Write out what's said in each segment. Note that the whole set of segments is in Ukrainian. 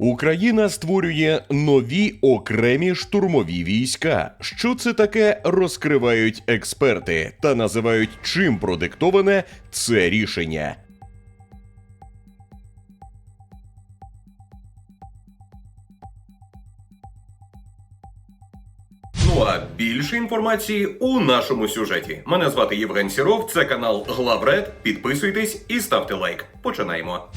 Україна створює нові окремі штурмові війська. Що це таке, розкривають експерти та називають чим продиктоване це рішення. Ну а більше інформації у нашому сюжеті. Мене звати Євген Сіров, це канал Главред. Підписуйтесь і ставте лайк. Починаємо.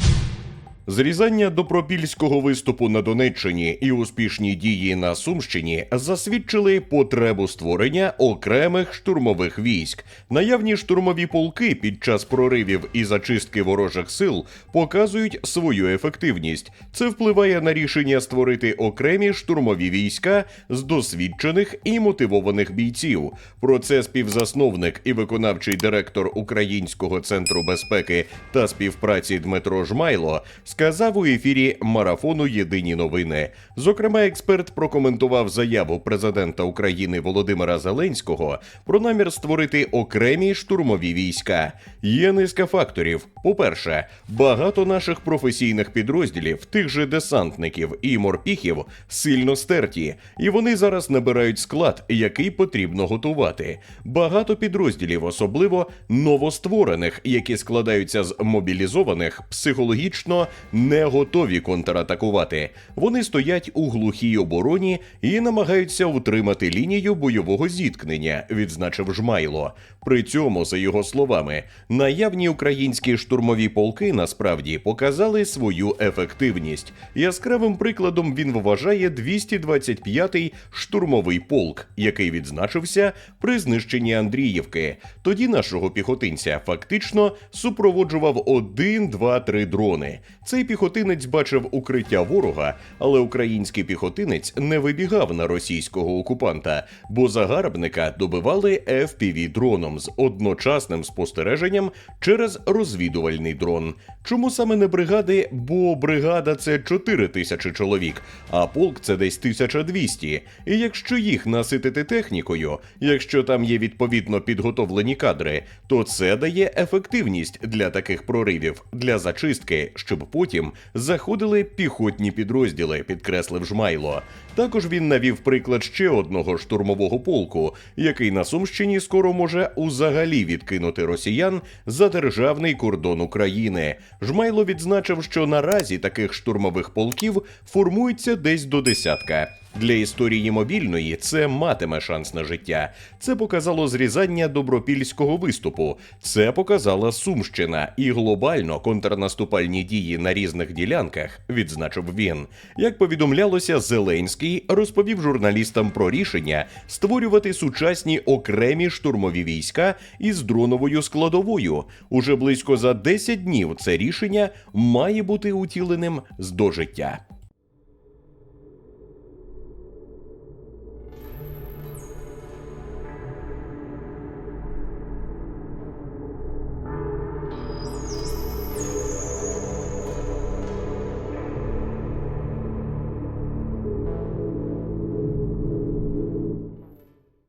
Зрізання добропільського виступу на Донеччині і успішні дії на Сумщині засвідчили потребу створення окремих штурмових військ. Наявні штурмові полки під час проривів і зачистки ворожих сил показують свою ефективність. Це впливає на рішення створити окремі штурмові війська з досвідчених і мотивованих бійців. Про це співзасновник і виконавчий директор Українського центру безпеки та співпраці Дмитро Жмайло сказав у ефірі марафону Єдині новини. Зокрема, експерт прокоментував заяву президента України Володимира Зеленського про намір створити окремі штурмові війська. Є низка факторів. По-перше, багато наших професійних підрозділів, тих же десантників і морпіхів, сильно стерті, і вони зараз набирають склад, який потрібно готувати. Багато підрозділів, особливо новостворених, які складаються з мобілізованих, психологічно не готові контратакувати. Вони стоять у глухій обороні і намагаються утримати лінію бойового зіткнення, відзначив Жмайло. При цьому, за його словами, наявні українські штурмові полки насправді показали свою ефективність. Яскравим прикладом він вважає 225-й штурмовий полк, який відзначився при знищенні Андріївки. Тоді нашого піхотинця фактично супроводжував один, два, три дрони. Цей піхотинець бачив укриття ворога, але український піхотинець не вибігав на російського окупанта, бо загарбника добивали fpv дроном з одночасним спостереженням через розвідувальний дрон. Чому саме не бригади? Бо бригада це 4 тисячі чоловік, а полк це десь 1200. І якщо їх наситити технікою, якщо там є відповідно підготовлені кадри, то це дає ефективність для таких проривів, для зачистки, щоб потім заходили піхотні підрозділи, підкреслив Жмайло. Також він навів приклад ще одного штурмового полку, який на Сумщині скоро може узагалі відкинути росіян за державний кордон України. Жмайло відзначив, що наразі таких штурмових полків формується десь до десятка. Для історії мобільної це матиме шанс на життя. Це показало зрізання добропільського виступу. Це показала Сумщина і глобально контрнаступальні дії на різних ділянках, відзначив він. Як повідомлялося, Зеленський розповів журналістам про рішення створювати сучасні окремі штурмові війська із дроновою складовою. Уже близько за 10 днів це рішення має бути утіленим з до життя.